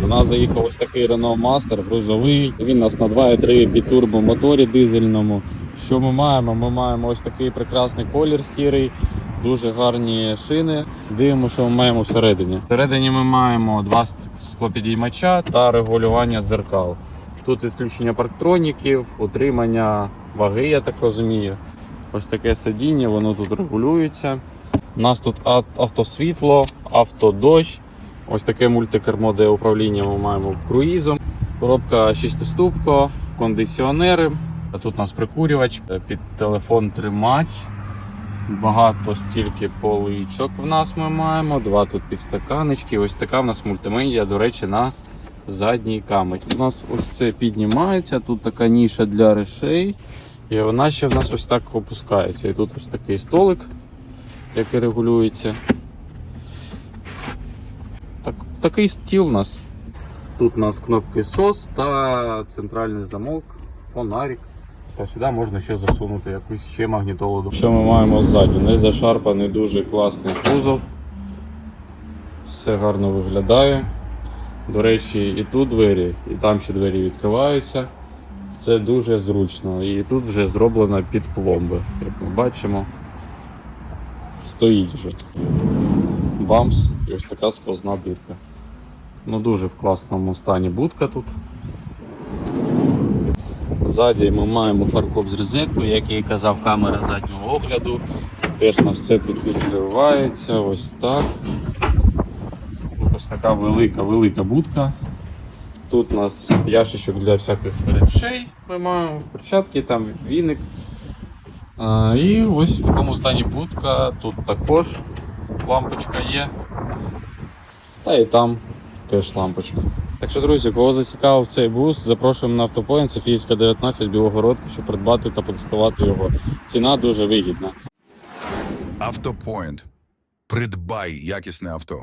До нас заїхав ось такий Renault Master грузовий. Він у нас на 2.3 бітурбо моторі дизельному. Що ми маємо? Ми маємо ось такий прекрасний колір сірий, дуже гарні шини. Дивимося, що ми маємо всередині. Всередині ми маємо два склопідіймача та регулювання дзеркал. Тут відключення парктроніків, утримання ваги, я так розумію. Ось таке сидіння, воно тут регулюється. У нас тут ав- автосвітло, автодощ. Ось таке мультикермо, де управління ми маємо круїзом. Коробка шестиступка, кондиціонери. Тут у нас прикурювач, під телефон тримач. Багато стільки поличок в нас ми маємо. Два тут підстаканечки. Ось така в нас мультимедіа, до речі, на задній камері. У нас ось це піднімається, тут така ніша для речей. І вона ще в нас ось так опускається. І тут ось такий столик, який регулюється. Так, такий стіл у нас. Тут у нас кнопки SOS та центральний замок, фонарик. Та сюди можна ще засунути якусь ще магнітолу. Що ми маємо ззаді? Не зашарпаний, дуже класний кузов. Все гарно виглядає. До речі, і тут двері, і там ще двері відкриваються. Це дуже зручно. І тут вже зроблено під пломби. Як ми бачимо, стоїть вже. Бамс і ось така сквозна дирка. Ну дуже в класному стані будка тут. Ззаді ми маємо фаркоп з розеткою, як я і казав, камера заднього огляду. Теж нас все тут відкривається, ось так. Тут ось така велика, велика будка. Тут у нас ящичок для всяких речей. Ми маємо перчатки, там віник. І ось в такому стані будка. Тут також лампочка є. Та і там теж лампочка. Так що, друзі, кого зацікавив цей бус, запрошуємо на автопоінт Софіївська 19 Білогородка, щоб придбати та потестувати його. Ціна дуже вигідна. Автопоінт. Придбай якісне авто.